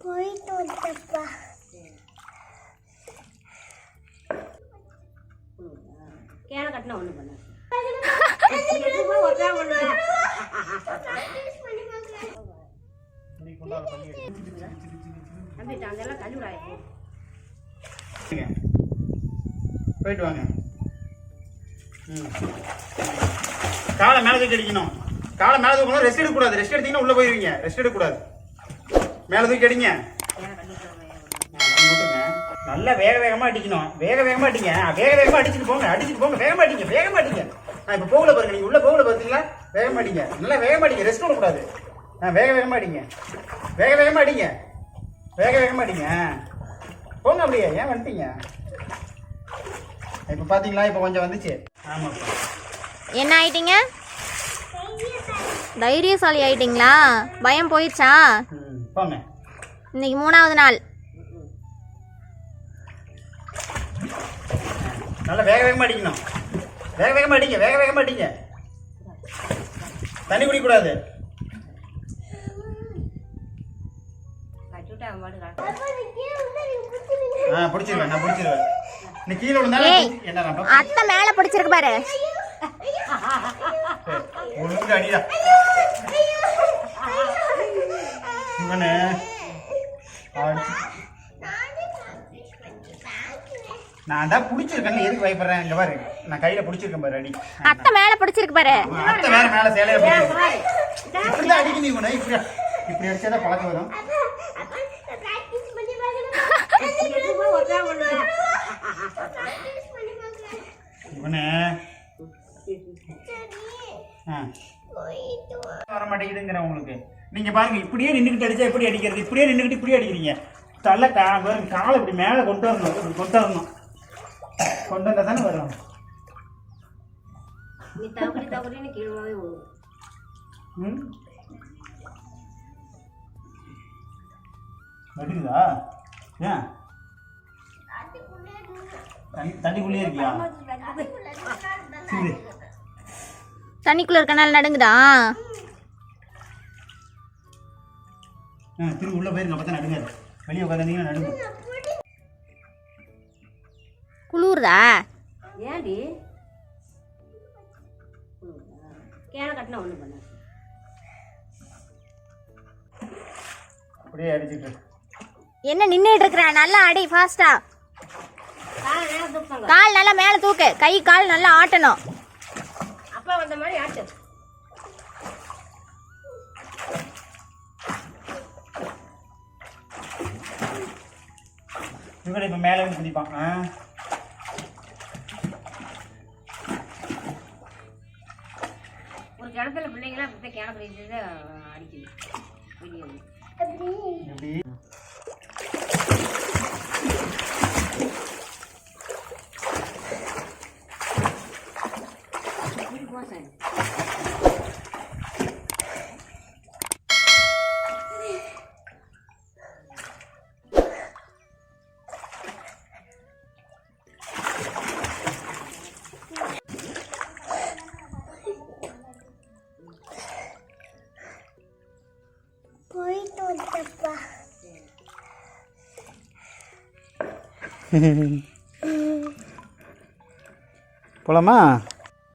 போயிட்டு வந்தப்பா கேன கட்டினா ஒண்ணு பண்ண தம்பி அதெல்லாம் தள்ளி விடாது போயிட்டு வாங்க ம் காலை மேலே தூக்கி அடிக்கணும். காலை மேலே தூக்கணும் ரெஸ்ட் எடுக்கக்கூடாது. ரெஸ்ட் எடுத்தீங்கன்னா உள்ளே போயிருவீங்க. ரெஸ்ட் எடுக்கக்கூடாது. மேலே தூக்கி அடிங்க. நல்லா வேக வேகமா அடிக்கணும். வேக வேகமா அடிங்க. வேக வேகமா அடிச்சுட்டு போங்க. அடிச்சுட்டு போங்க. வேக அடிங்க. வேகமா அடிங்க. நான் இப்போ போகல பாருங்க. நீங்க உள்ள போகல பார்த்தீங்களா வேக அடிங்க. நல்லா வேகமா அடிங்க. ரெஸ்ட் விடக்கூடாது. ஆ வேக வேகமா அடிங்க. வேக வேகமா அடிங்க. வேக வேகமா அடிங்க. போங்க அப்படியே. ஏன் வந்துட்டீங்க? இப்போ பார்த்தீங்களா இப்போ கொஞ்சம் வந்துச்சு. ஆமாப்பா. என்ன ஆயிட்டீங்க? தைரியசாலி ஆயிட்டீங்களா? பயம் போயிடுச்சா? இன்னைக்கு மூணாவது நாள். நல்லா வேக வேகமா அடிக்கணும். வேக வேகமா அடிங்க வேக வேகமா அடிங்க. தண்ணி காட்டு ஆ பிடிச்சிருவேன் நான் பிடிச்சிருவேன். நீ கீழே விழுந்தாலும் என்ன அத்தை மேலே பிடிச்சிருக்கு பாரு. ஒழுங்கு அடிடா இவனு நான் தான் பிடிச்சிருக்கேன் எதுக்கு பயப்படுறேன் இங்க பாரு நான் கையில பிடிச்சிருக்கேன் பாரு அடி அத்தை மேலே பிடிச்சிருக்கு பாரு அத்தை வேற மேல சேலையில இப்படிதான் அடிக்கணும் இவனை இப்படி இப்படி அடிச்சாதான் பழக்கம் வரும் வர மாட்டேங்குதுங்கிற உங்களுக்கு. நீங்க பாருங்க இப்படியே நின்றுக்கிட்டு அடிச்சா எப்படி அடிக்கிறது? இப்படியே நின்றுக்கிட்டு இப்படியே அடிக்கிறீங்க. தள்ள கா பாருங்க காலை இப்படி மேலே கொண்டு வரணும் இப்படி கொண்டு வரணும். கொண்டு வந்தா தானே வரும். வடிக்குதா ஏன்? தண்ணி தண்ணிக்குள்ளேயே இருக்கியா? சரி. தண்ணிக்குள்ள இருக்கனால நடுங்குதா? ஆ திரும்பி உள்ளே போயிருங்க அப்போ தான் நடுங்காது. வெளியே உட்காந்துருந்தீங்கன்னா நடுங்க குளிருதா? ஏன்டி? கேன கட்டினா ஒண்ணு பண்ண அப்படியே அடிச்சுட்டு. என்ன நின்றுட்டு இருக்கிற? நல்லா அடி ஃபாஸ்டா கால் நல்லா மேலே தூக்கு. கை கால் நல்லா ஆட்டணும். அப்பா வந்த மாதிரி ஆட்டு இவங்களை இப்போ மேலே வந்து குதிப்பான் ஆ? ஒரு கிணத்துல பிள்ளைங்களாம் கேன கட்டிட்டு அடிக்குது. வெளியே வந்து. எப்படி வீடு போ சார் போயிட்டு வந்தப்பா போலாமா